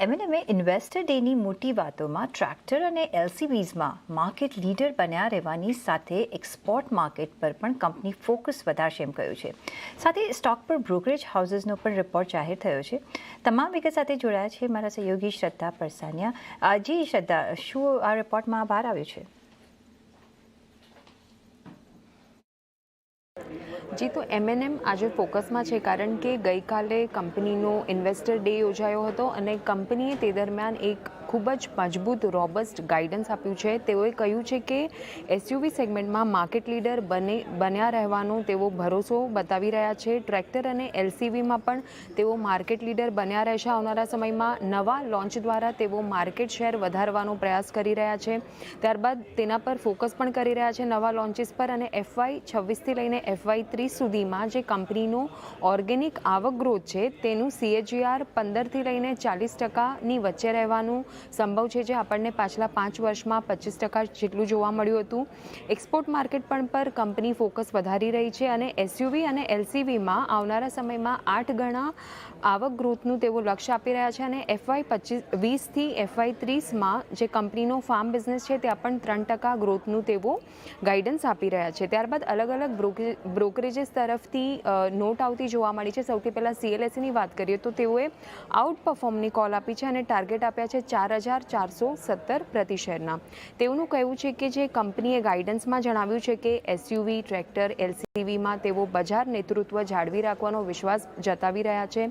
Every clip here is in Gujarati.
એમએનએમએ ઇન્વેસ્ટર ડેની મોટી વાતોમાં ટ્રેક્ટર અને એલસીવીઝમાં માર્કેટ લીડર બન્યા રહેવાની સાથે એક્સપોર્ટ માર્કેટ પર પણ કંપની ફોકસ વધારશે એમ કહ્યું છે. સાથે સ્ટોક પર બ્રોકરેજ હાઉસીસનો પણ રિપોર્ટ જાહેર થયો છે. તમામ વિગત સાથે જોડાયા છે. મારા સહયોગી શ્રદ્ધા પરસાનિયા. જી શ્રદ્ધા, શું આ રિપોર્ટમાં બહાર આવ્યું છે? જી, તો એમએનએમ આજે ફોકસમાં છે કારણ કે ગઈકાલે કંપનીનો ઇન્વેસ્ટર ડે યોજાયો હતો અને કંપનીએ તે દરમિયાન એક ખૂબ જ મજબૂત, રોબસ્ટ ગાઈડન્સ આપ્યું છે. તેઓએ કહ્યું છે કે એસયુવી સેગમેન્ટમાં માર્કેટ લીડર બને, બન્યા રહેવાનો તેઓ ભરોસો બતાવી રહ્યા છે. ટ્રેક્ટર અને એલસીવીમાં પણ તેઓ માર્કેટ લીડર બન્યા રહેશે આવનારા સમયમાં. નવા લોન્ચ દ્વારા તેઓ માર્કેટ શેર વધારવાનો પ્રયાસ કરી રહ્યા છે. ત્યારબાદ તેના પર ફોકસ પણ કરી રહ્યા છે નવા લોન્ચીસ પર અને એફવાય છવ્વીસથી લઈને એફવાય ત્રીસ સુધીમાં જે કંપનીનો ઓર્ગેનિક આવક ગ્રોથ છે તેનું સીએજીઆર પંદરથી લઈને ચાલીસ ટકાની વચ્ચે રહેવાનું સંભવ છે જે આપણને પાછલા પાંચ વર્ષમાં પચીસ ટકા જેટલું જોવા મળ્યું હતું. એક્સપોર્ટ માર્કેટ પણ પર કંપની ફોકસ વધારી રહી છે અને એસયુવી અને એલસીવીમાં આવનારા સમયમાં આઠ ગણા આવક ગ્રોથનું તેઓ લક્ષ્ય આપી રહ્યા છે અને એફવાય પચીસ વીસથી એફવાય ત્રીસમાં જે કંપનીનો ફાર્મ બિઝનેસ છે ત્યાં પણ ત્રણ ટકા ગ્રોથનું તેઓ ગાઈડન્સ આપી રહ્યા છે. ત્યારબાદ અલગ અલગ બ્રોકરેજીસ તરફથી નોટ આવતી જોવા મળી છે. સૌથી પહેલાં સીએલએસની વાત કરીએ તો તેઓએ આઉટ પરફોર્મની કોલ આપી છે અને ટાર્ગેટ આપ્યા છે ચાર હજાર ચારસો સત્તર પ્રતિ શેરના તેઓનું કહેવું છે કે જે કંપનીએ ગાઈડન્સમાં જણાવ્યું છે કે એસયુવી, ટ્રેક્ટર એલસીવીમાં તેઓ બજાર નેતૃત્વ જાળવી રાખવાનો વિશ્વાસ જતાવી રહ્યા છે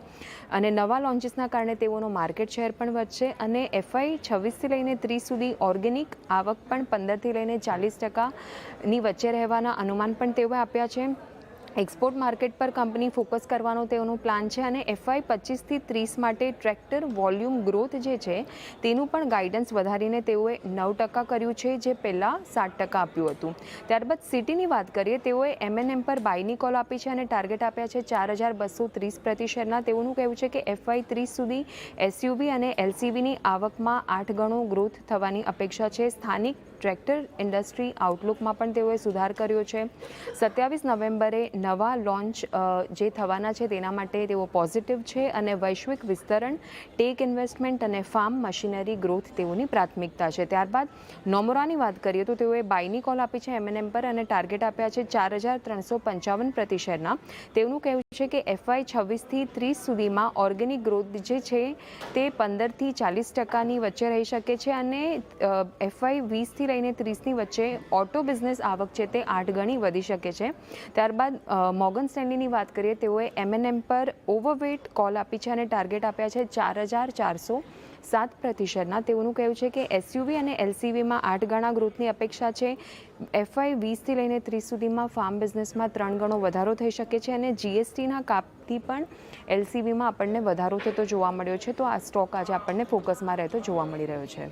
અને નવા લોન્ચીસના કારણે તેઓનો માર્કેટ શેર પણ વધશે અને એફઆઈ છવ્વીસથી લઈને ત્રીસ સુધી ઓર્ગેનિક આવક પણ પંદરથી લઈને ચાલીસ ટકાની વચ્ચે રહેવાના અનુમાન પણ તેઓએ આપ્યા છે. એક્સપોર્ટ માર્કેટ પર કંપની ફોકસ કરવાનો તેઓનો પ્લાન છે અને એફઆઈ પચીસથી ત્રીસ માટે ટ્રેક્ટર વોલ્યુમ ગ્રોથ જે છે, તેનું પણ ગાઈડન્સ વધારીને તેઓએ નવ ટકા કર્યું છે, જે પહેલાં સાત ટકા આપ્યું હતું. ત્યારબાદ સિટીની વાત કરીએ, તેઓએ એમએનએમ પર બાયની કોલ આપી છે અને ટાર્ગેટ આપ્યા છે ચાર હજાર બસો ત્રીસ પ્રતિ શેરના તેઓનું કહેવું છે કે એફઆઈ ત્રીસ સુધી એસયુવી અને એલસીવીની આવકમાં આઠ ગણો ગ્રોથ થવાની અપેક્ષા છે. સ્થાનિક ટ્રેક્ટર ઇન્ડસ્ટ્રી આઉટલુકમાં પણ તેઓએ સુધાર કર્યો છે. સત્યાવીસ નવેમ્બરે નવા લોન્ચ જે થવાના છે તેના માટે તેઓ પોઝિટિવ છે અને વૈશ્વિક વિસ્તરણ ટેક ઇન્વેસ્ટમેન્ટ અને ફાર્મ મશીનરી ગ્રોથ તેઓની પ્રાથમિકતા છે. ત્યારબાદ નોમોરાની વાત કરીએ તો તેઓએ બાયની કોલ આપી છે એમએનએમ પર અને ટાર્ગેટ આપ્યા છે ચાર હજાર ત્રણસો પંચાવન પ્રતિ શેરના. તેઓનું કહેવું છે કે એફઆઈ છવ્વીસથી ત્રીસ સુધીમાં ઓર્ગેનિક ગ્રોથ જે છે તે પંદરથી ચાલીસ ટકાની વચ્ચે રહી શકે છે અને એફવાય વીસથી લઈને ત્રીસની વચ્ચે ઓટો બિઝનેસ આવક છે તે આઠ ગણી વધી શકે છે. ત્યારબાદ મોગન સ્ટેન્ડીની વાત કરીએ, તેઓએ એમએનએમ પર ઓવરવેટ કોલ આપી છે અને ટાર્ગેટ આપ્યા છે ચાર હજાર ચારસો સાત પ્રતિશતના. તેઓનું કહેવું છે કે એસયુવી અને એલસીવીમાં આઠ ગણા ગ્રોથની અપેક્ષા છે. એફઆઈ વીસથી લઈને ત્રીસ સુધીમાં ફાર્મ બિઝનેસમાં ત્રણ ગણો વધારો થઈ શકે છે અને જીએસટીના કાપથી પણ એલસીવીમાં આપણને વધારો થતો જોવા મળ્યો છે. તો આ સ્ટોક આજે આપણને ફોકસમાં રહેતો જોવા મળી રહ્યો છે.